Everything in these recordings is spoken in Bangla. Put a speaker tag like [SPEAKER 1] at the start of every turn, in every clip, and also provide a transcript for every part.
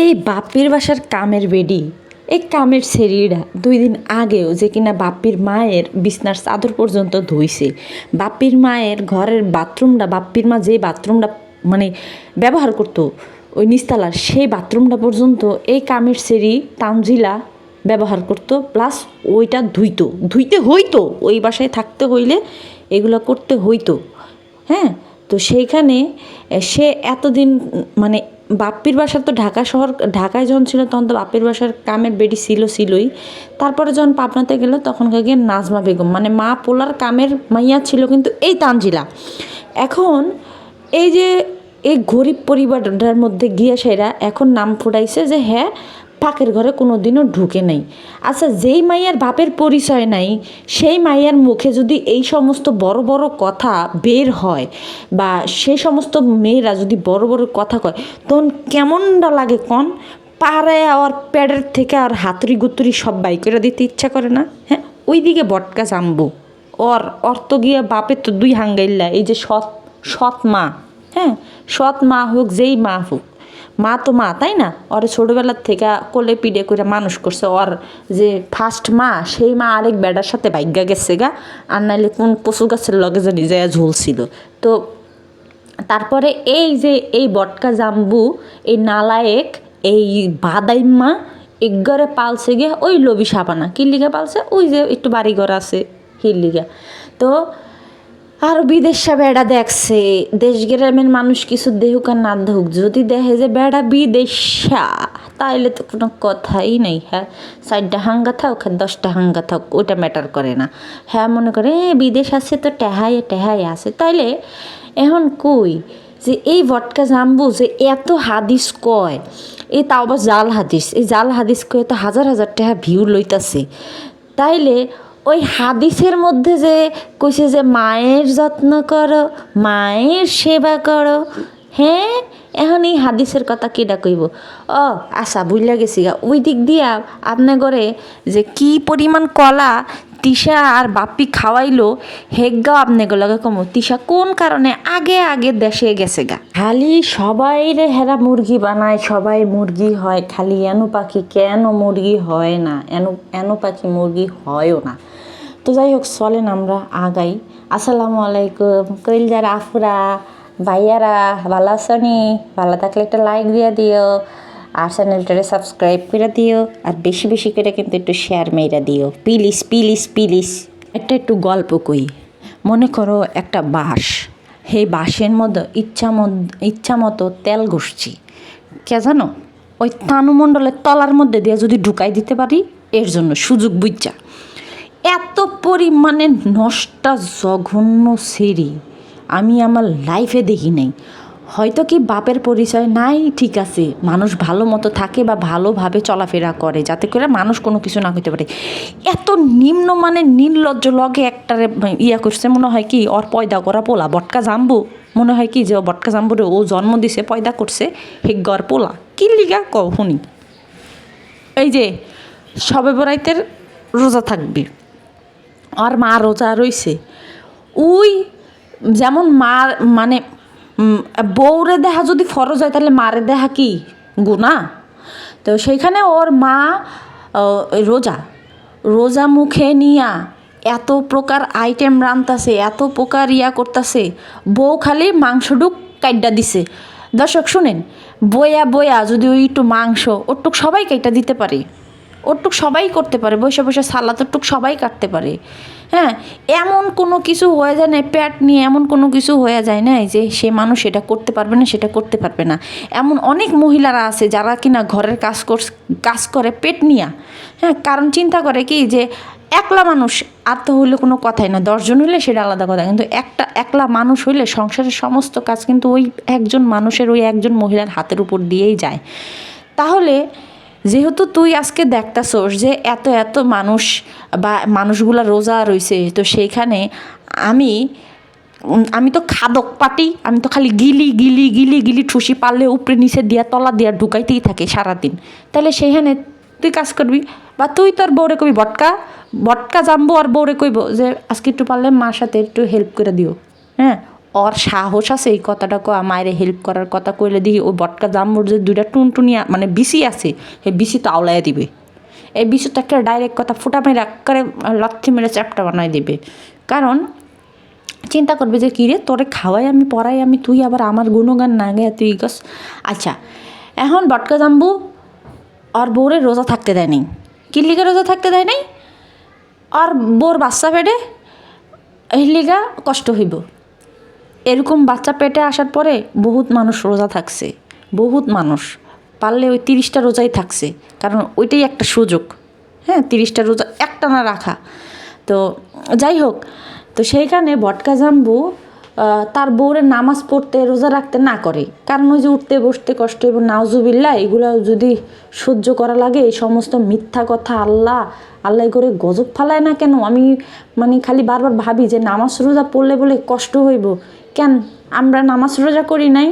[SPEAKER 1] এই বাপ্পির বাসার কামের বেডি, এই কামের সেরিরা দুই দিন আগেও যে কিনা বাপ্পির মায়ের বিছনার চাদর পর্যন্ত ধুইছে। বাপ্পির মায়ের ঘরের বাথরুমটা, বাপ্পির মা যে বাথরুমটা মানে ব্যবহার করতো, ওই নিস্তালার সেই বাথরুমটা পর্যন্ত এই কামের সেরি তানজিলা ব্যবহার করতো, প্লাস ওইটা ধুইতো। ধুইতে হইতো, ওই বাসায় থাকতে হইলে এগুলো করতে হইতো। হ্যাঁ? তো সেইখানে সে এতদিন মানে বাপ্পির বাসা তো ঢাকা শহর, ঢাকায় যখন ছিল তখন তো বাপ্পির বাসার কামের বেডি ছিল, ছিলই। তারপরে যখন পাবনাতে গেল তখন গিয়ে নাজমা বেগম মানে মা পোলার কামের মাইয়া ছিল কিন্তু এই তানজিলা। এখন এই যে এই গরিব পরিবারটার মধ্যে গিয়ে সেরা, এখন নাম ফুটাইছে যে হ্যাঁ পাকের ঘরে কোনো দিনও ঢুকে নাই। আচ্ছা যেই মাইয়ার বাপের পরিচয় নাই, সেই মাইয়ার মুখে যদি এই সমস্ত বড় বড় কথা বের হয় বা সেই সমস্ত মেয়েরা যদি বড় বড় কথা কয়, তখন কেমনটা লাগে কন? পাড়ায় আর প্যাডের থেকে আর হাতুড়ি গুতুরি সব বাই করে দিতে ইচ্ছা করে না? হ্যাঁ ওইদিকে বটকা জামবো। ওর তো গিয়ে বাপের তো দুই হাঙ্গাইল্লা, এই যে সৎ সৎ মা। হ্যাঁ সৎ মা হোক, যেই মা হোক। মা তো মা, তাই না? ওর ছোটোবেলার থেকে কোলে পিডে করে মানুষ করছে। ওর যে ফার্স্ট মা, সেই মা আরেক বেড়ার সাথে ভাগ্যা গেছে গা। আর নাইলে কোন পশু গাছের লগে যে যায় ঝুলছিল। তো তারপরে এই যে এই বটকা জাম্বু, এই নালায়েক, এই বাদাইম্মা এগরে পালছে গিয়ে ওই লবি সাবানা। কি লিগা পালছে? ওই যে একটু বাড়িঘর আছে, হির তো আর বিদেশে বেড়া দেখছে। দেশ গ্রামের মানুষ কিছু দেহুক আর না দেহুক যদি দেখে যে বেড়া বিদেশা তাইলে তো কোনো কথাই নেই হ্যাঁ? চারটা হাঙ্গা থাক দশটা হাঙ্গা থাক ওইটা ম্যাটার করে না। হ্যাঁ মনে করে "এ, বিদেশ আছে তো টেহাই টেহাই আছে। তাইলে এখন কই যে এই ভটকা জাম্বু যে এত হাদিস কয় এই তাও আবার জাল হাদিস। এই জাল হাদিস কয়ে তো হাজার হাজার টাকা ভিউ লইতাছে। তাইলে ওই হাদিসের মধ্যে যে কইছে যে মায়ের যত্ন করো, মায়ের সেবা করো। হ্যাঁ এখন এই হাদিসের কথা কেডা কইব? ও আশা বুঝলা গেছি গা। ওই দিক দিয়া আপনার ঘরে যে কি পরিমাণ কলা তিশা আর বাপ্পি খাওয়াইলো হেগ্গাও আপনি লগে কমো, তিশা কোন কারণে আগে আগে দেশে গেছে গা? খালি সবাই রে হেরা মুরগি বানায়, সবাই মুরগি হয়, খালি এনো পাখি কেন মুরগি হয় না? এনো এনো পাখি মুরগি হয়ও না। তো যাই হোক চলেন আমরা আগাই। আসসালামু আলাইকুম। কইলজার আফুরা, ভাইয়ারা, ভালো আছো নি? ভালো থাকলে একটা লাইক দিয়ে দিও। আর চ্যানেলটারে সাবস্ক্রাইব করে দিও, আর বেশি বেশি করে কিন্তু একটু শেয়ার মেয়েরা দিও। প্লিজ প্লিজ প্লিজ একটা একটু গল্প কই। মনে করো একটা বাঁশ। সেই বাঁশের মধ্যে ইচ্ছা ইচ্ছা মতো তেল ঘষছি। কে জানো? ওই তানুমণ্ডলের তলার মধ্যে দিয়ে যদি ঢুকাই দিতে পারি, এর জন্য সুযোগ বুঝছা এত পরিমাণে নষ্টা জঘন্য সেরি আমি আমার লাইফে দেখি নাই। হয়তো কি বাপের পরিচয় নাই, ঠিক আছে। মানুষ ভালো মতো থাকে বা ভালোভাবে চলাফেরা করে, যাতে করে মানুষ কোনো কিছু না হইতে পারে। এত নিম্ন মানে নির্লজ্জ লগে একটারে ইয়া করছে, মনে হয় কি, ওর পয়দা করা পোলা, বটকা জাম্বু। মনে হয় কি যে বটকা জাম্বুরে ও জন্ম দিছে, পয়দা করছে হেগ্গর পোলা। কি লিগা কও শুনি? এই যে, সবে বরাইতের রোজা থাকবে। আর মা রোজা রইছে। ওই যেমন মা মানে বউরে দেখা যদি ফরজ হয়, তাহলে মারে দেখা কি? গুণা তো সেইখানে ওর মা রোজা। রোজা মুখে নিয়া এত প্রকার আইটেম রান্তাছে এত প্রকার ইয়া করতেছে, বউ খালি মাংসটুক কাইডা দিছে। দর্শক শুনেন, বয়া বয়া যদি ওই একটু মাংস, ওটুক সবাই কাইটা দিতে পারে। ওটুক সবাই করতে পারে, বসে বসে সালাদ ওটুক সবাই কাটতে পারে। হ্যাঁ এমন কোনো কিছু হয়ে যায় না, পেট নিয়ে এমন কোনো কিছু হয়ে যায় না যে সে মানুষ এটা করতে পারবে না, সেটা করতে পারবে না। এমন অনেক মহিলারা আছে যারা কিনা ঘরের কাজ কাজ করে পেট নিয়া। হ্যাঁ কারণ চিন্তা করে কি যে একলা মানুষ আর তো হইলে কোনো কথাই না, দশজন হইলে সেটা আলাদা কথা, কিন্তু একটা একলা মানুষ হইলে সংসারের সমস্ত কাজ কিন্তু ওই একজন মানুষের, ওই একজন মহিলার হাতের উপর দিয়েই যায়। তাহলে যেহেতু তুই আজকে দেখতাছোস যে এত এত মানুষ বা মানুষগুলা রোজা রইছে, তো সেইখানে আমি আমি তো খাদক পাটি, আমি তো খালি গিলি গিলি গিলি গিলি ঠুসি পারলে উপরে নিচে দিয়া, তলা দিয়া ঢুকাইতেই থাকে সারাদিন। তাহলে সেইখানে তুই কাজ করবি? বা তুই তোর বউরে কবি, বটকা বটকা জামবো আর বউরে কইব যে, আজকে একটু পারলে মার সাথে একটু হেল্প করে দিও। হ্যাঁ? ওর সাহস আছে এই কথাটা কো মায়ের হেল্প করার কথা কইলে দেখি ওই বটকা জাম্বুর যে দুইটা টুনটুনিয়া মানে বিসি আছে, সেই বিসি তো আওলাইয়া দিবে। এই বিসি তো একটা ডাইরেক্ট কথা ফুটা মেরে করে লাথি মেরে চ্যাপটা বানাই দিবে। কারণ চিন্তা করবে যে কী রে তোরে খাওয়াই আমি, পড়াই আমি, তুই আবার আমার গুণগান না গে তুই গস আচ্ছা এখন বটকা জাম্বু আর বউরে রোজা থাকতে দেয় নাই। কি লিগে রোজা থাকতে দেয় নাই? আর বোর বাচ্চা পেটে এই লিগা কষ্ট হইব। এরকম বাচ্চা পেটে আসার পরে বহুত মানুষ রোজা থাকছে, বহুত মানুষ। পারলে ওই তিরিশটা রোজাই থাকছে, কারণ ওইটাই একটা সুযোগ। হ্যাঁ তিরিশটা রোজা একটা না রাখা। তো যাই হোক, তো সেইখানে বটকা জাম্বু তার বউরে নামাজ পড়তে রোজা রাখতে না করে। কারণ ওই যে উঠতে, বসতে কষ্ট এবং নাওজুবিল্লা এগুলো যদি সহ্য করা লাগে, এই সমস্ত মিথ্যা কথা আল্লাহ আল্লাহ করে গজব ফালায় না কেন? আমি মানে খালি বারবার ভাবি যে নামাজ রোজা পড়লে বলে কষ্ট হইব। কেন? আমরা নামাজ রোজা করি নাই,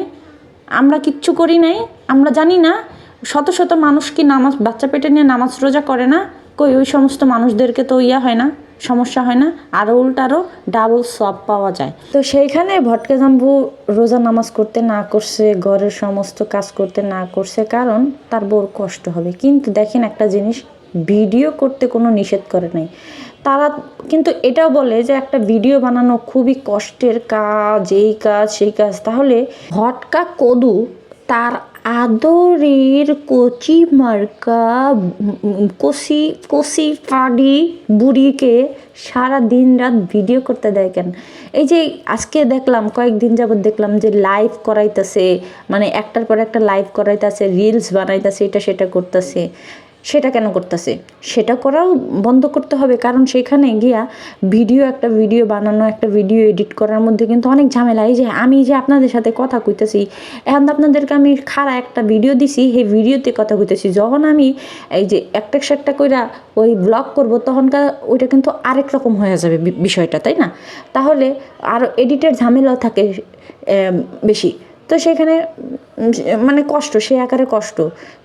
[SPEAKER 1] আমরা কিচ্ছু করি নাই, আমরা জানি না শত শত মানুষ কি নামাজ, বাচ্চা পেটে নিয়ে নামাজ রোজা করে না? কই ওই সমস্ত মানুষদেরকে তো ইয়া হয় না, সমস্যা হয় না? আরও উল্টারও ডাবল সব পাওয়া যায়। তো সেইখানে ভটকে জাম্বু রোজা নামাজ করতে না করছে, ঘরের সমস্ত কাজ করতে না করছে, কারণ তার বউর কষ্ট হবে। কিন্তু দেখেন একটা জিনিস ভিডিও করতে কোনো নিষেধ করে নাই। তারা কিন্তু এটাও বলে যে একটা ভিডিও বানানো খুবই কষ্টের কাজ, এই কাজ, সেই কাজ। তাহলে ভটকা কদু তার আদরের কচি মার্কা কষি কষি ফাডি বুড়িকে সারা দিন রাত ভিডিও করতে দেয় কেন? এই যে আজকে দেখলাম, কয়েকদিন যাবত দেখলাম যে লাইভ করাইতেছে মানে একটার পর একটা লাইভ করাইতেছে রিলস বানাইতেছে, এটা সেটা করতেছে। সেটা কেন করতেছে? সেটা করাও বন্ধ করতে হবে, কারণ সেখানে গিয়া ভিডিও একটা ভিডিও বানানো, একটা ভিডিও এডিট করার মধ্যে কিন্তু অনেক ঝামেলা। এই যে আমি যে আপনাদের সাথে কথা কইতেছি, এখন আপনাদেরকে আমি খাড়া একটা ভিডিও দিছি, সেই ভিডিওতে কথা কইতেছি। যখন আমি এই যে একটা একটা কইরা ওই ব্লগ করব, তখনকার ওইটা কিন্তু আরেক রকম হয়ে যাবে বিষয়টা, তাই না? তাহলে আরও এডিটের ঝামেলাও থাকে বেশি। তো সেখানে মানে কষ্ট সে আকারে কষ্ট।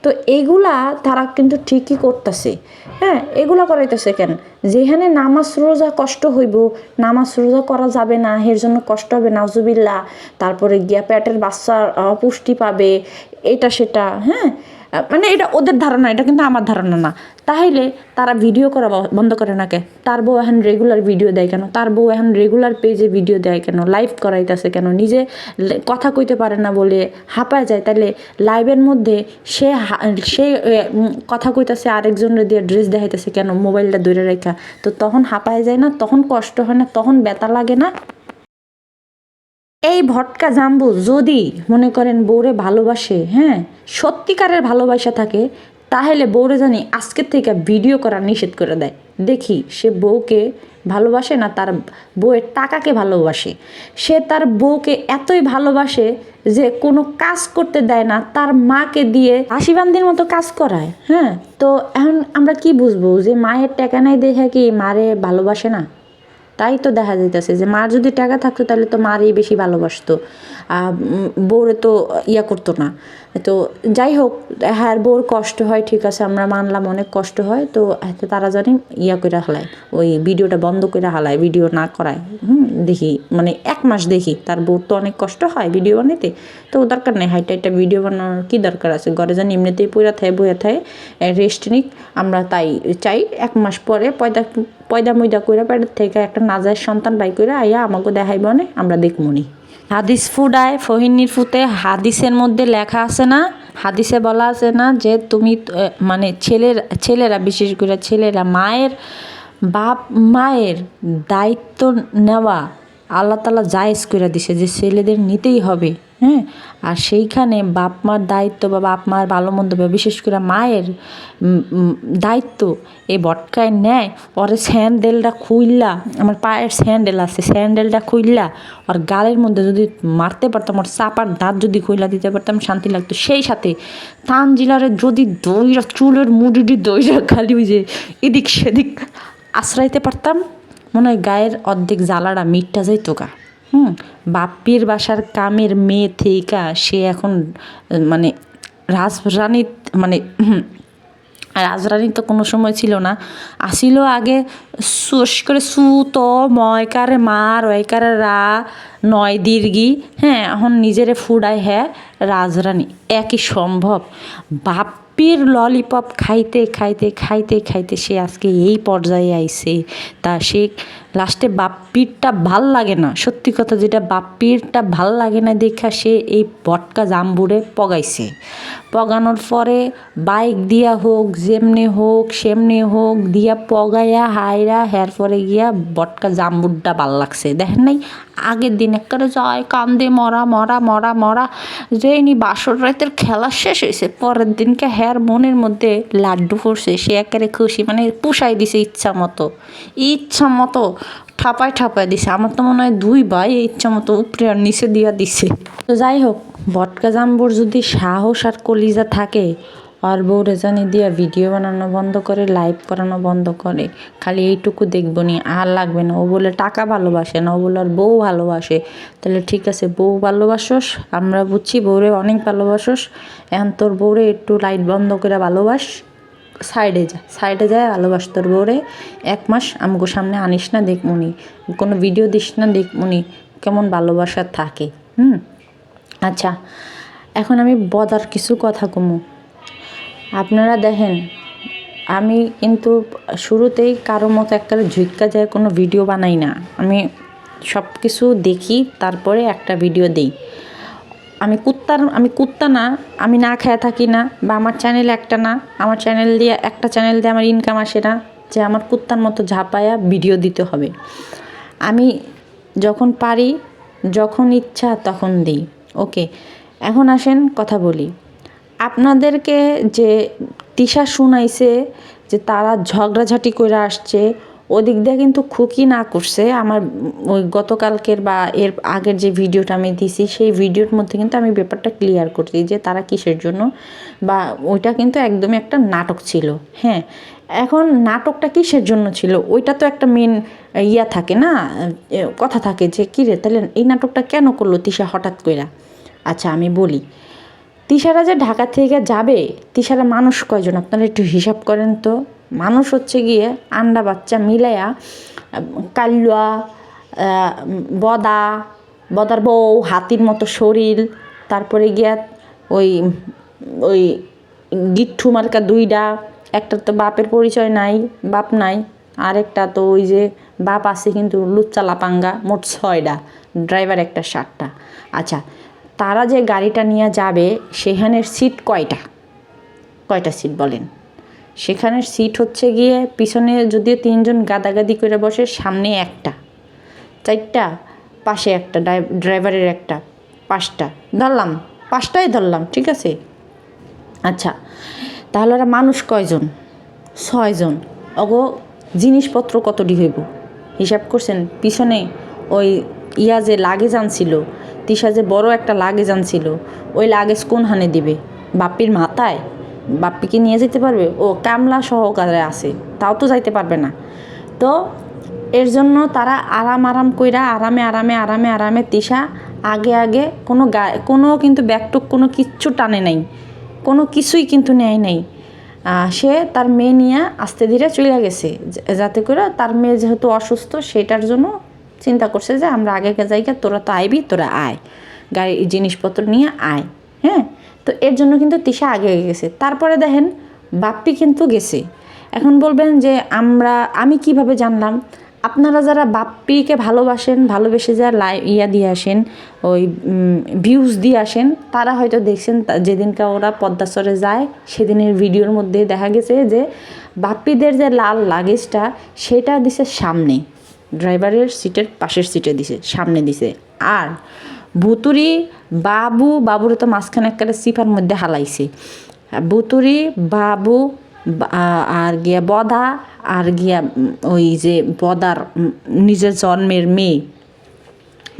[SPEAKER 1] তো এইগুলা তারা কিন্তু ঠিকই করতেছে। হ্যাঁ এগুলা করাইতেছে কেন? যেখানে নামাজ রোজা কষ্ট হইব নামাজ রোজা করা যাবে না এর জন্য কষ্ট হবে নাজুবিল্লা তারপরে গিয়া প্যাটের বাচ্চার আহ, পুষ্টি পাবে এটা সেটা হ্যাঁ? মানে এটা ওদের ধারণা, এটা কিন্তু আমার ধারণা না। তাহলে তারা ভিডিও করা বন্ধ করে না কে? তার বউ এখন রেগুলার ভিডিও দেয় কেন? তার বউ এখন রেগুলার পেজে ভিডিও দেয় কেন? লাইভ করাইতেছে কেন? নিজে কথা কইতে পারে না বলে হাঁপায় যায়। তাহলে লাইভের মধ্যে সে সে কথা কইতাছে আরেকজনের দিয়ে ড্রেস দেখাইতেছে কেন? মোবাইলটা দূরে রেখা তো তখন হাঁপায় যায় না, তখন কষ্ট হয় না, তখন ব্যথা লাগে না। এই ভটকা জাম্বু যদি মনে করেন বউরে ভালোবাসে হ্যাঁ সত্যিকারের ভালোবাসা থাকে, তাহলে বউরে জানি আজকের থেকে ভিডিও করা নিষেধ করে দেয়। দেখি, সে বউকে ভালোবাসে না তার বউয়ের টাকাকে ভালোবাসে? সে তার বউকে এতই ভালোবাসে যে কোনো কাজ করতে দেয় না, তার মাকে দিয়ে হাসিবান্দির মতো কাজ করায় হ্যাঁ? তো এখন আমরা কি বুঝব যে মায়ের টাকা নাই দেখে কি মারে ভালোবাসে না? তাই তো দেখা যাইতেছে যে মার যদি টাকা থাকতো তাহলে তো মারই বেশি ভালোবাসতো। বউরে তো ইয়া করতো না। তো যাই হোক হ্যাঁ বউর কষ্ট হয়, ঠিক আছে, আমরা মানলাম অনেক কষ্ট হয়, তো তারা জানি ইয়া করে হালায় ওই ভিডিওটা বন্ধ করে হালায় ভিডিও না করায়, হুম, দেখি মানে এক মাস দেখি, তার বউর তো অনেক কষ্ট হয় ভিডিও বানাতে তো দরকার নেই, হাইটা একটা ভিডিও বানানোর কী দরকার আছে, ঘরে জানি এমনিতেই পইরা থাকে বইয়া থাকে রেস্ট নিক, আমরা তাই চাই, এক মাস পরে পয়দা পয়দা ময়দা কইরা পেটের থেকে একটা নাজার সন্তান বাই করে আইয়া আমাকে দেখাইব আমরা দেখমনি। হাদিস ফুডায়, ফহিনীর ফুতে হাদিসের মধ্যে লেখা আছে না? হাদিসে বলা আছে না যে তুমি মানে ছেলের, ছেলেরা, বিশেষ করে ছেলেরা, মায়ের বাপ, মায়ের দায়িত্ব নেওয়া আল্লাহ তালা জায়েজ করে দিছে যে ছেলেদের নিতেই হবে। হ্যাঁ আর সেইখানে বাপ মার দায়িত্ব বা বাপ মার ভালো মন্দ বা বিশেষ করে মায়ের দায়িত্ব এই বটকায় নেয়। পরে স্যান্ডেলটা খুইল্লা আমার পায়ের স্যান্ডেল আছে, স্যান্ডেলটা খুইল্লা আর গালের মধ্যে যদি মারতে পারতাম আর চাপার দাঁত যদি খুইলা দিতে পারতাম, শান্তি লাগতো। সেই সাথে তানজিলারে যদি দইরা, চুলের মুডিটি দইরা খালি ওই যে এদিক সেদিক আশ্রাইতে পারতাম, মনে হয় গায়ের অর্ধেক জ্বালাটা মিটটা যাইতো গা। হুম। বাপ্পির বাসার কামের মেয়ে থেকে সে এখন মানে রাজরানী মানে রাজরানী তো কোনো সময় ছিল না। আসিল আগে সুস করে সুত, ময়কারে মা রয়কার রা, নয় দীর্ঘি হ্যাঁ এখন নিজেরে ফুডায় হ্যাঁ রাজরানী একই সম্ভব? বাপ বাপ্পির ললিপপ খাইতে খাইতে খাইতে খাইতে সে আজকে এই পর্যায়ে আইছে। তা সে লাস্টে বাপ্পিরটা ভালো লাগে না। সত্যি কথা যেটা বাপ্পিরটা ভালো লাগে না দেখা সে এই বটকা জাম্বুরে পগাইছে। পগানোর পরে বাইক দিয়া হোক, যেমনি হোক, সেমনি হোক, দিয়া পগাইয়া হাইরা হের পরে গিয়া বটকা জাম্বুরটা ভালো লাগছে। দেখেন নাই? আগের দিন একটা যায় কান্দে, মরা মরা মরা মরা যে নি বাসর রাতের খেলা শেষ হয়েছে, পরের দিনকে হ্যার মনের মধ্যে লাড্ডু পড়ছে সে একেবারে খুশি মানে পুষাই দিছে ইচ্ছা মতো। ইচ্ছা মতো ঠাপায় ঠাপায় দিছে, আমার তো মনে হয় দুই ভাই ইচ্ছা মতো উপরে আর নিচে দিয়া দিছে। তো যাই হোক বটকা জাম্বুর যদি সাহস আর কলিজা থাকে আর বউ রেজানি দিয়া ভিডিও বানানো বন্ধ করে লাইভ করানো বন্ধ করে। খালি এইটুকু দেখব নি, আর লাগবে না। ও বলে টাকা ভালোবাসে না, ও বলে আর বউ ভালোবাসে। তাহলে ঠিক আছে, বউ ভালোবাসোস, আমরা বুঝছি বউরে অনেক ভালোবাসোস। এখন তোর বউরে একটু লাইট বন্ধ করে ভালোবাস সাইডে যা। সাইডে যায়, ভালোবাস তোর বউরে। এক মাস আমগো সামনে আনিস না দেখমুনি কোনো ভিডিও দিস না দেখমুনি কেমন ভালোবাসা থাকে। হুম? আচ্ছা এখন আমি বদার কিছু কথা কমু। আপনারা দেখেন, আমি কিন্তু শুরুতেই কারও মতো একটা ঝুঁকা যায়, কোনো ভিডিও বানাই না। আমি সব কিছু দেখি, তারপরে একটা ভিডিও দিই। আমি কুত্তার, আমি কুত্তা না, আমি না খেয়ে থাকি না, বা আমার চ্যানেল একটা না, আমার চ্যানেল দিয়ে একটা চ্যানেল দিয়ে আমার ইনকাম আসে না, যে আমার কুত্তার মতো ঝাঁপায়া ভিডিও দিতে হবে। আমি যখন পারি, যখন ইচ্ছা তখন দিই। ওকে, এখন আসেন কথা বলি। আপনাদেরকে যে তিশা শুনাইছে যে তারা ঝগড়াঝাটি করে আসছে, ওদিক দিয়ে কিন্তু খুকি না করছে। আমার ওই গতকালকের বা এর আগের যে ভিডিওটা আমি দিছি, সেই ভিডিওর মধ্যে কিন্তু আমি ব্যাপারটা ক্লিয়ার করছি যে তারা কিসের জন্য বা ওইটা কিন্তু একদমই একটা নাটক ছিল হ্যাঁ। এখন নাটকটা কিসের জন্য ছিল? ওইটা তো একটা মেন ইয়া থাকে না কথা থাকে যে কী রে তাহলে এই নাটকটা কেন করল তিশা হঠাৎ কইরা? আচ্ছা আমি বলি। তিশারা যে ঢাকা থেকে যাবে, তিশারা মানুষ কয়জন? আপনারা একটু হিসাব করেন তো। মানুষ হচ্ছে গিয়ে আন্ডা বাচ্চা মিলাইয়া কাল্লুয়া বদা, বদার বউ, হাতির মতো শরীর, তারপরে গিয়া ওই ওই গিট্ঠু মার্কা দুইটা একটা তো বাপের পরিচয় নাই, বাপ নাই, আরেকটা তো ওই যে বাপ আছে কিন্তু লুচ্চা লাপাঙ্গা, মোট ছয়টা ড্রাইভার একটা সাতটা। আচ্ছা তারা যে গাড়িটা নিয়ে যাবে, সেখানের সিট কয়টা? কয়টা সিট বলেন? সেখানের সিট হচ্ছে গিয়ে পিছনে যদিও তিনজন গাদাগাদি করে বসে, সামনে একটা। চারটা, পাশে একটা, ড্রাই- ড্রাইভারের একটা, পাঁচটা। ধরলাম, পাঁচটাই ধরলাম, ঠিক আছে? আচ্ছা তাহলে ওরা মানুষ কয়জন? ছয়জন। অগো জিনিসপত্র কতটি হইব? হিসাব করছেন, পিছনে ওই ইয়া যে লাগেজ আনছিল, তিশা যে বড় একটা লাগেজ আনছিল, ওই লাগেজ কোন হানে দিবে? বাপ্পির মাথায়? বাপ্পিকে নিয়ে যেতে পারবে? ও কামলা সহকারে আছে, তাও তো যাইতে পারবে না। তো এর জন্য তারা আরাম আরাম কইরা আরামে আরামে আরামে আরামে তিশা আগে আগে কোনো গা, কোনো কিন্তু ব্যাগটুক কোনো কিচ্ছু টানে নাই, কোনো কিছুই কিন্তু নেয় নাই। সে তার মেয়ে নিয়ে আস্তে ধীরে চলে গেছে যাতে করে তার মেয়ে যেহেতু অসুস্থ, সেটার জন্য চিন্তা করছে যে আমরা আগে জায়গা তোরা তো আইবি, তোরা আয়। গাড়ি, জিনিসপত্র নিয়ে আয় হ্যাঁ? তো এর জন্য কিন্তু তিশা আগে গেছে। তারপরে দেখেন, বাপ্পি কিন্তু গেছে। এখন বলবেন যে আমরা, আমি কীভাবে জানলাম? আপনারা যারা বাপ্পিকে ভালোবাসেন, ভালোবেসে যারা লাই, ইয়া দিয়ে আসেন, ওই ভিউজ দিয়ে আসেন, তারা হয়তো দেখছেন যেদিনকে ওরা পদ্মাসরে যায়, সেদিনের ভিডিওর মধ্যে দেখা গেছে যে বাপ্পিদের যে লাল লাগেজটা, সেটা দিছে সামনে। ড্রাইভারের সিটের পাশের সিটে দিছে, সামনে দিছে। আর ভুতুরি বাবু, বাবুরে তো মাঝখানে একটা সিফার মধ্যে হালাইছে। ভুতুরি, বাবু আর গিয়া বদা, আর গিয়া ওই যে বদার নিজের জন্মের মেয়ে,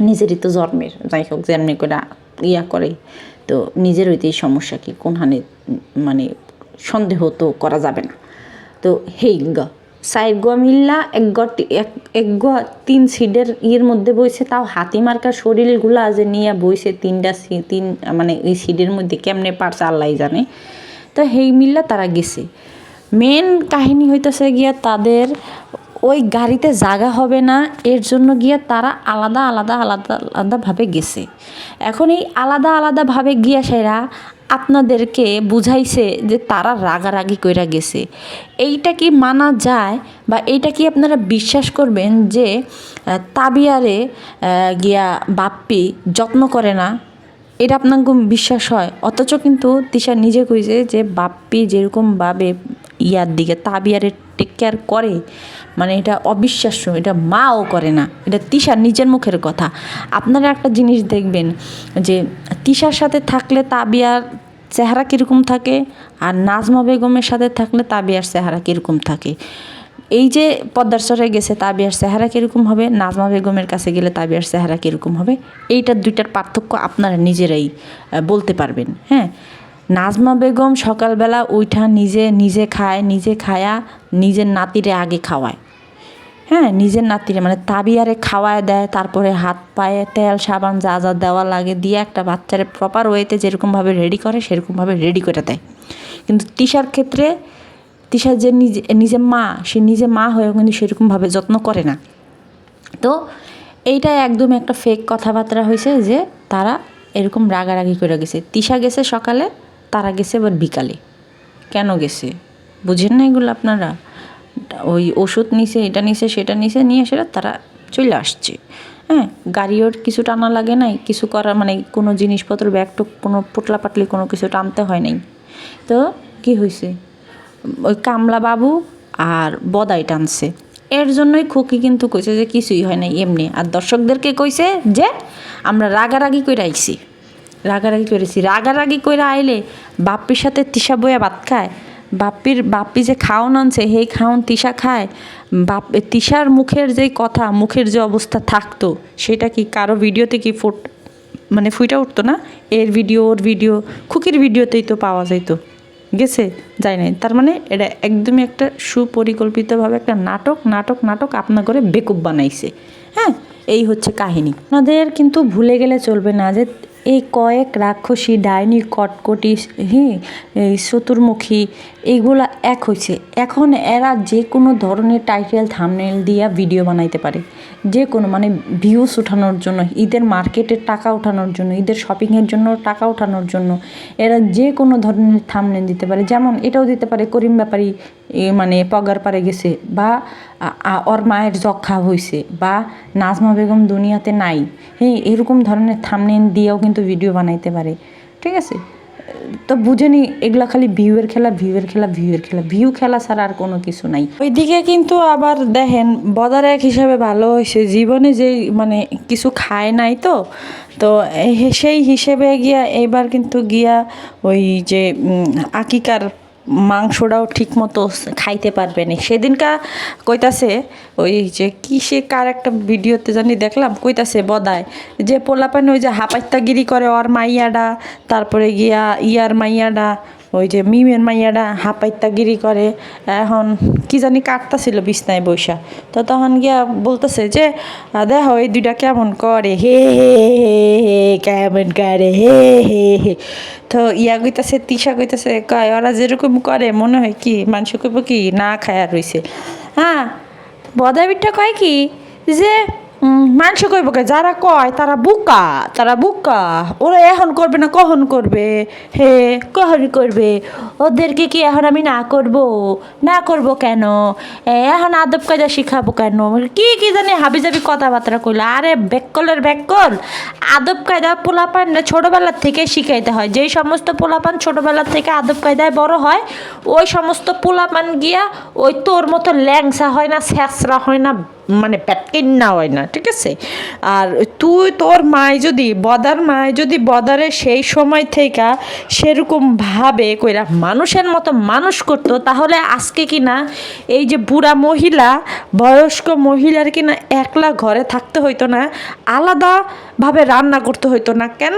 [SPEAKER 1] নিজেরই তো জন্মের, যাই হোক, যেমনি করে ইয়া করে। তো নিজের হইতেই সমস্যা কি? কোনখানে মানে সন্দেহ তো করা যাবে না। তো হেই গ। সাইড মিল্লা এক গ এক তিন সিডের ইয়ের মধ্যে বইছে, তাও হাতি মার্কা শরীরগুলা যে নিয়ে বইছে, তিনটা তিন মানে এই সিডের মধ্যে কেমনে পারছে আল্লাহ জানে। তো হেই মিল্লা তারা গেছে। মেন কাহিনী হইতেছে গিয়া তাদের ওই গাড়িতে জাগা হবে না, এর জন্য গিয়ে তারা আলাদা আলাদা আলাদা আলাদাভাবে গেছে। এখন এই আলাদা আলাদাভাবে গিয়া সেরা আপনাদেরকে বুঝাইছে যে তারা রাগারাগি কইরা গেছে। এইটা কি মানা যায় বা এইটা কি আপনারা বিশ্বাস করবেন যে তাবিয়ারে গিয়া বাপ্পি যত্ন করে না? এটা আপনার বিশ্বাস হয়? অথচ কিন্তু তিশা নিজে কইছে যে, বাপ্পি যেরকমভাবে ইয়ার দিকে তাবিয়ারে টেক কেয়ার করে মানে এটা অবিশ্বাস্য, এটা মাও করে না। এটা তিশার নিজের মুখের কথা। আপনারা একটা জিনিস দেখবেন যে তিশার সাথে থাকলে তাবিয়ার চেহারা কীরকম থাকে আর নাজমা বেগমের সাথে থাকলে তাবিয়ার চেহারা কীরকম থাকে। এই যে পদ্মার চরে গেছে, তাবিয়ার চেহারা কীরকম হবে? নাজমা বেগমের কাছে গেলে তাবিয়ার চেহারা কীরকম হবে? এইটার দুইটার পার্থক্য আপনারা নিজেরাই বলতে পারবেন হ্যাঁ? নাজমা বেগম সকালবেলা উঠা নিজে নিজে খায়, নিজে খায়া, নিজের নাতিরে আগে খাওয়ায়। হ্যাঁ নিজের নাতিরে মানে তাবিয়ারে খাওয়ায় দেয়, তারপরে হাত পায়ে তেল, সাবান, যা যা দেওয়া লাগে দিয়ে একটা বাচ্চারে প্রপার ওয়েতে যেরকমভাবে রেডি করে, সেরকমভাবে রেডি করে দেয়। কিন্তু তিশার ক্ষেত্রে, তিশার যে নিজে নিজে মা, সে নিজে মা হয়েও কিন্তু সেরকমভাবে যত্ন করে না। তো এইটা একদম একটা ফেক কথাবার্তা হয়েছে যে তারা এরকম রাগারাগি করে গেছে। তিশা গেছে সকালে, তারা গেছে এবার বিকালে। কেন গেছে? বুঝেন না এগুলো আপনারা? ওই ওষুধ নিছে, এটা নিছে, সেটা নিছে, নিয়ে সেটা তারা চলে আসছে। হ্যাঁ গাড়িওর কিছু টানা লাগে নাই, কিছু করা মানে কোনো জিনিসপত্র, ব্যাগ টুক, কোনো পোটলা পাটলি কোনো কিছু টানতে হয় নাই। তো কি হয়েছে ওই কামলা বাবু আর বদাই টানছে। এর জন্যই খুকি কিন্তু কইছে যে কিছুই হয় নাই এমনি। আর দর্শকদেরকে কইছে যে আমরা রাগারাগি করে আইছি। রাগারাগি করেছি রাগারাগি করে আইলে বাপ্পির সাথে তিশা বইয়া ভাত খায়। বাপ্পির, বাপ্পি যে খাওন আনছে, সেই খাওন তিশা খায়। বাপ, তিশার মুখের যে কথা, মুখের যে অবস্থা থাকতো, সেটা কি কারও ভিডিওতে কি ফুট মানে ফুইটা উঠতো না? এর ভিডিও, ওর ভিডিও, খুকির ভিডিওতেই তো পাওয়া যাইতো। গেছে? যায় নাই। তার মানে এটা একদমই একটা সুপরিকল্পিতভাবে একটা নাটক নাটক নাটক আপনার করে বেকুব বানাইছে। হ্যাঁ? এই হচ্ছে কাহিনী। আপনাদের কিন্তু ভুলে গেলে চলবে না যে এই কয়েক রাক্ষসী ডাইনি কটকটি হ্যাঁ এই চতুর্মুখী, এইগুলা এক হয়েছে এখন এরা যে কোনো ধরনের টাইটেল থামনেল দিয়া ভিডিও বানাইতে পারে। যে কোনো মানে ভিউস ওঠানোর জন্য, ঈদের মার্কেটের টাকা ওঠানোর জন্য, ঈদের শপিংয়ের জন্য টাকা ওঠানোর জন্য, এরা যে কোনো ধরনের থামনেল দিতে পারে। যেমন এটাও দিতে পারে, করিম ব্যাপারী মানে পগার পারে গেছে, বা ওর মায়ের যক্ষা হয়েছে বা নাজমা বেগম দুনিয়াতে নাই। হ্যাঁ এরকম ধরনের থামনেল দিয়েও কিন্তু ভিডিও বানাইতে পারে। ঠিক আছে? তো বুঝেনি এগুলা খালি ভিউয়ের খেলা ভিউয়ের খেলা ভিউয়ের খেলা, ভিউ খেলা ছাড়া আর কোনো কিছু নাই। ওইদিকে কিন্তু আবার দেখেন, বদার এক হিসাবে ভালো হয়েছে। জীবনে যে মানে কিছু খায় নাই তো তো সেই হিসেবে গিয়া এবার কিন্তু গিয়া ওই যে আকিকার মাংসটাও ঠিক মতো খাইতে পারবে না। সেদিনকা কইতাছে, ওই যে কিসে কার একটা ভিডিওতে জানি দেখলাম, কইতাছে বদায় যে পোলাপানে ওই যে হাপাত্তাগিরি করে ওর মাইয়াডা, তারপরে গিয়া ইয়ার মাইয়াডা ওই যে মিমের মাইয়াডা হাপাইত্তাগিরি করে, এখন কি জানি কাটতাছিল বিছনায় বৈশা তো তখন গিয়া বলতেছে যে, দেখো, এই দুইটা কেমন করে? হে হে হে হে কেমন করে? হে হে হে। তো ইয়া কইতাছে, তিশা কইতাছে, কয়, ওরা যেরকম করে, মনে হয় কি মানুষ কইব কি, না খায়া রইছে। হ্যাঁ বদাবিরটা কয় কি, যে মানুষ কইব কে, যারা কয় তারা বুকা তারা বুকা। ওরা এখন করবে না, কখন করবে? হে, কখন করবে? ওদেরকে কি এখন আমি না করব? না করব কেন? এখন আদব কায়দা শিখাবো কেন? কি কি জানি হাবি জাবি কথাবার্তা কইলো। আরে বেককলের বেককল আদব কায়দা পোলাপান ছোটোবেলার থেকে শিখাইতে হয়। যেই সমস্ত পোলাপান ছোটোবেলার থেকে আদব কায়দায় বড় হয়, ওই সমস্ত পোলাপান গিয়া ওই তোর মতো ল্যাংসা হয় না স্যাঁচরা হয় না মানে প্যাটকিন্না হয় না, ঠিক আছে? আর তুই, তোর মায় যদি, বদার মায় যদি বদারে সেই সময় থেকে সেরকম ভাবে কইরা মানুষের মতো মানুষ করতো, তাহলে আজকে কি না এই যে বুড়া মহিলা, বয়স্ক মহিলার কি না একলা ঘরে থাকতে হইতো না, আলাদাভাবে রান্না করতে হইতো না। কেন?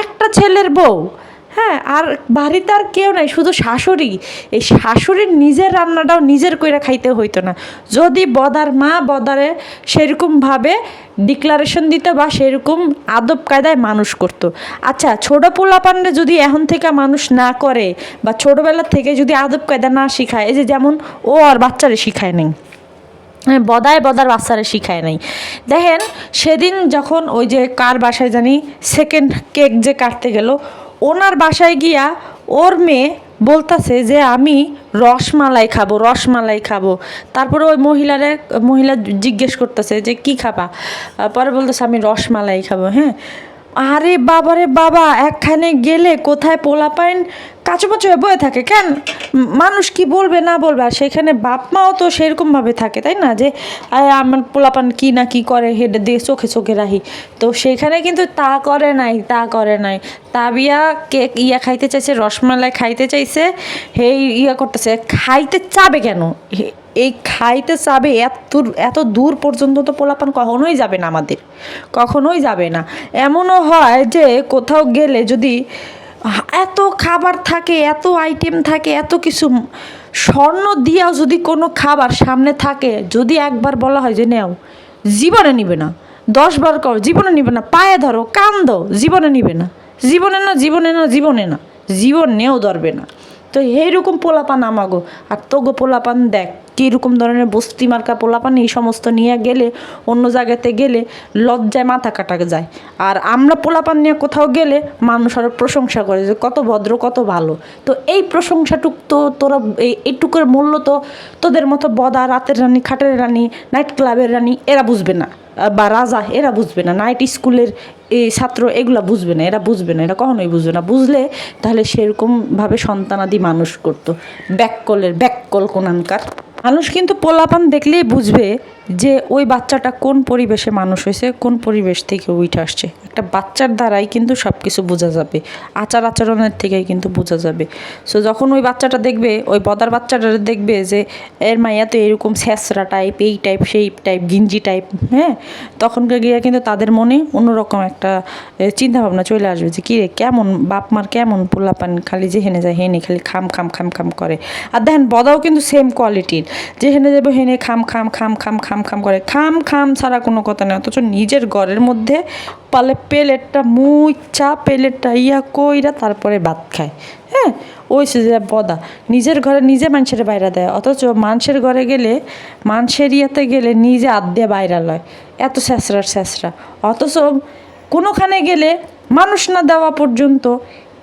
[SPEAKER 1] একটা ছেলের বউ হ্যাঁ আর বাড়িতে আর কেউ নাই শুধু শাশুড়ি। এই শাশুড়ির নিজের রান্নাটাও নিজের কইরা খাইতে হইতো না। যদি বদার মা বদারে সেরকমভাবে ডিক্লারেশন দিত বা সেরকম আদব কায়দায় মানুষ করতো। আচ্ছা ছোটো পোলাপানরে যদি এখন থেকে মানুষ না করে বা ছোটোবেলা থেকে যদি আদব কায়দা না শিখায় এই যে যেমন ও আর বাচ্চারে শিখায় নেই হ্যাঁ, বদায় বদার বাচ্চারা শিখায় নাই। দেখেন সেদিন যখন ওই যে কার বাসায় জানি সেকেন্ড কেক যে কাটতে গেল ওনার বাসায় গিয়া ওর মেয়ে বলতাছে যে, আমি রসমালাই খাব রসমালাই খাব। তারপরে ওই মহিলারে, মহিলা জিজ্ঞেস করতেছে যে, কি খাবা? পরে বলতেছে, আমি রসমালাই খাব। হ্যাঁ? আরে বাবারে বাবা, একখানে গেলে কোথায় পোলা কাছুমাচু হয়ে বয়ে থাকে। কেন? মানুষ কি বলবে, না বলবে? আর সেখানে বাপ মাও তো সেরকমভাবে থাকে, তাই না? যে আমার পোলাপান কি না কি করে হেডে দিয়ে চোখে চোখে রাখি। তো সেখানে কিন্তু তা করে নাই, তা করে নাই। তাবিয়া কেক ইয়া খাইতে চাইছে, রসমালাই খাইতে চাইছে হে ইয়া করতেছে, খাইতে চাবে কেন? এই খাইতে চাবে এত এত দূর পর্যন্ত তো পোলাপান কখনোই যাবে না আমাদের, কখনোই যাবে না। এমনও হয় যে, কোথাও গেলে যদি এত খাবার থাকে, এত আইটেম থাকে, এত কিছু। স্বর্ণ দিয়েও যদি কোনো খাবার সামনে থাকে, যদি একবার বলা হয় যে নেও, জীবনে নিবে না। দশ বার কর জীবনে নিবে না। পায়ে ধরো, কান দাও, জীবনে নিবে না। জীবনে না জীবনে না জীবনে না। জীবন নেও, ধরবে না। তো এইরকম পোলাপান আমাগো। আর তোগো পোলাপান দেখ, কীরকম ধরনের বস্তি মার্কা পোলাপান, এই সমস্ত নিয়ে গেলে, অন্য জায়গাতে গেলে লজ্জায় মাথা কাটা যায়। আর আমরা পোলাপান নিয়ে কোথাও গেলে মানুষ আরও প্রশংসা করে যে কত ভদ্র, কত ভালো। তো এই প্রশংসাটুক তো তোরা, এই এইটুকুর মূল্য তো তোদের মতো বদা, রাতের রানী, খাটের রানী, নাইট ক্লাবের রানী, এরা বুঝবে না। বা রাজা, এরা বুঝবে না। নাইট স্কুলের এই ছাত্র এগুলা বুঝবে না, এরা বুঝবে না, এরা কখনোই বুঝবে না। বুঝলে তাহলে সেরকমভাবে সন্তানাদি মানুষ করতো। ব্যাককলের ব্যাককল কোনানকার। মানুষ কিন্তু পোলাপান দেখলেই বুঝবে যে ওই বাচ্চাটা কোন পরিবেশে মানুষ হয়েছে, কোন পরিবেশ থেকে উঠে আসছে। একটা বাচ্চার দ্বারাই কিন্তু সব কিছু বোঝা যাবে। আচার আচরণের থেকেই কিন্তু বোঝা যাবে। সো যখন ওই বাচ্চাটা দেখবে, ওই বদার বাচ্চাটা দেখবে যে, এর মাইয়া তো এরকম স্যাঁচরা টাইপ এই টাইপ সেই টাইপ গিঞ্জি টাইপ হ্যাঁ? তখনকার গিয়ে কিন্তু তাদের মনে অন্যরকম একটা চিন্তাভাবনা চলে আসবে যে, কী রে, কেমন বাপ মার কেমন পোলাপান খালি যে হেনে যায়, হেনে খালি খাম খাম খাম খাম করে। আর দেখেন, বদাও কিন্তু সেম কোয়ালিটির যে হেনে যাবে, হেনে খাম খাম খাম খাম খাম খাম খাম করে, খাম খাম ছাড়া কোনো কথা নেই, অথচ নিজের ঘরের মধ্যে পালে প্লেটটা মুইচা প্লেটটা, ইয়া কইরা তারপরে ভাত খায়। হ্যাঁ ওই যে বদা, নিজের ঘরে নিজে মানুষের বাইরে দেয়, অথচ মানুষের ঘরে গেলে, মানুষের ইয়েতে গেলে নিজে আদ দিয়ে বাইরা লয়। এত স্যাঁচড়ার স্যাঁচড়া অথচ কোনোখানে গেলে মানুষ না দেওয়া পর্যন্ত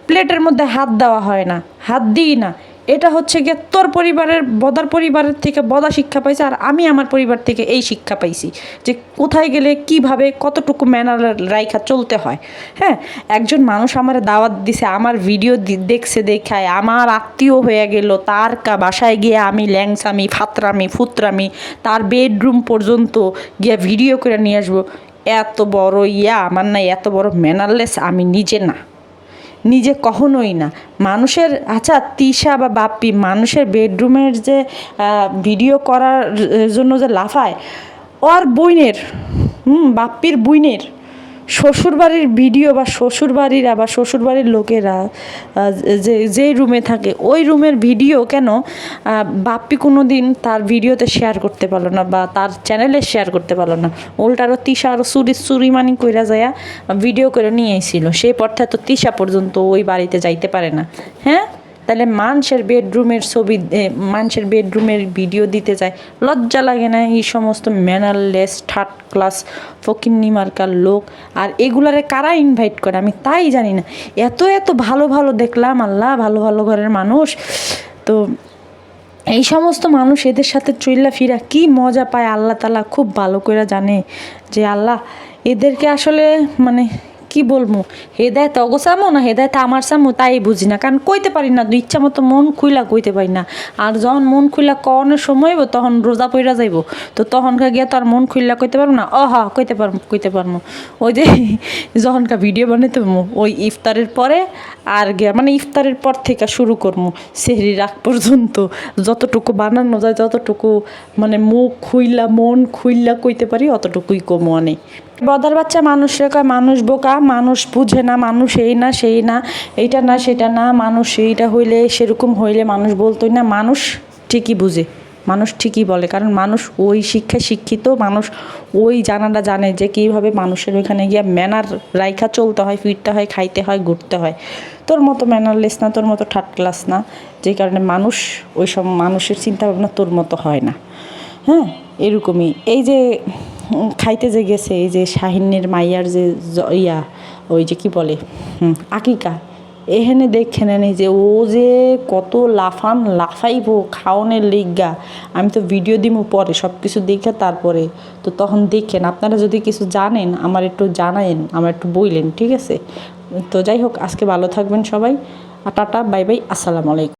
[SPEAKER 1] প্লেটের মধ্যে হাত দেওয়া হয় না, হাত দিই না। এটা হচ্ছে গিয়ে তোর পরিবারের, বদার পরিবারের থেকে বদা শিক্ষা পাইছে আর আমি আমার পরিবার থেকে এই শিক্ষা পাইছি যে কোথায় গেলে, কীভাবে, কতটুকু ম্যানার রাইখা চলতে হয়। হ্যাঁ একজন মানুষ আমার দাওয়াত দিছে, আমার ভিডিও দেখছে, দেখায়, আমার আত্মীয় হয়ে গেল, তার কা- বাসায় গিয়ে আমি ল্যাংসামি ফাতরামি, ফুতরামি, তার বেডরুম পর্যন্ত গিয়ে ভিডিও করে নিয়ে আসব। এত বড় ইয়া, আমার না এত বড় ম্যানারলেস আমি নিজে না। নিজে কখনোই না। মানুষের আচ্ছা তিশা বা বাপ্পি, মানুষের বেডরুমের যে ভিডিও করার জন্য যে লাফায়, ওর বইনের হুম, বাপ্পির বইনের শ্বশুরবাড়ির ভিডিও বা শ্বশুরবাড়ির বা শ্বশুরবাড়ির লোকেরা যে যেই রুমে থাকে, ওই রুমের ভিডিও কেন বাপ্পি কোনো দিন তার ভিডিওতে শেয়ার করতে পারল না বা তার চ্যানেলে শেয়ার করতে পারল না। উল্টারও তিশা আরও চুরি, চুরিমানি কইরা যায়া ভিডিও করে নিয়ে এসেছিল সেই পথে তো তিশা পর্যন্ত ওই বাড়িতে যাইতে পারে না। হ্যাঁ? তাহলে মানুষের বেডরুমের ছবি মানুষের বেডরুমের ভিডিও দিতে যায়। লজ্জা লাগে না এই সমস্ত ম্যানারলেস থার্ড ক্লাস ফকিন্নি মার্কার লোক? আর এগুলারে কারা ইনভাইট করে? আমি তাই জানি না। এত এত ভালো ভালো দেখলাম, আল্লাহ, ভালো ভালো ঘরের মানুষ। তো এই সমস্ত মানুষ এদের সাথে চইল্লা ফিরা কি মজা পায়? আল্লাহ তালা খুব ভালো করে জানে যে, আল্লাহ, এদেরকে আসলে মানে কি বলব? হেদায়ত অগোসামো না, হেদায়ত আমার সামো তাই বুঝি না। কারণ কইতে পারি না ইচ্ছা মতো মন খুইলা কইতে পারি না। আর যখন মন খুইলা কনের সময় তখন রোজা পইরা যাইব। তো তখনকার গিয়া তো আর মন খুইলা কইতে পারব না। ও হা কইতে পারব কইতে পারব ওই যে যখনকার ভিডিও বানাইতে ওই ইফতারের পরে আর গিয়া মানে ইফতারের পর থেকে শুরু করব সেহরি রাখ পর্যন্ত। যতটুকু বানানো যায়, যতটুকু মানে মুখ খুইলা, মন খুইলা কইতে পারি, অতটুকুই কমো অনেক। বদার বাচ্চা মানুষরে কয়, মানুষ বোকা, মানুষ বুঝে না, মানুষ এই না, সেই না, এইটা না, সেটা না, মানুষ এইটা হইলে সেরকম হইলে মানুষ বলতোই না। মানুষ ঠিকই বুঝে, মানুষ ঠিকই বলে, কারণ মানুষ ওই শিক্ষায় শিক্ষিত, মানুষ ওই জানাটা জানে যে কীভাবে মানুষের ওইখানে গিয়ে ম্যানার রাইখা চলতে হয়, ফিরতে হয়, খাইতে হয়, ঘুরতে হয়। তোর মতো ম্যানারলেস না, তোর মতো থার্ড ক্লাস না, যে কারণে মানুষ ওই সব মানুষের চিন্তাভাবনা তোর মতো হয় না। হ্যাঁ এরকমই। এই যে খাইতে যে গেছে, এই যে শাহিনের মাইয়ার যে ইয়া, ওই যে কি বলে আকিকা এখানে দেখে নেন যে ও যে কত লাফান, লাফাইবো খাওয়ানোর লিগা। আমি তো ভিডিও দিব পরে সব কিছু দেখে তারপরে। তো তখন দেখেন, আপনারা যদি কিছু জানেন, আমার একটু জানায়েন, আমার একটু বইলেন, ঠিক আছে? তো যাই হোক, আজকে ভালো থাকবেন সবাই। আর টাটা, বাই বাই, আসসালামু আলাইকুম।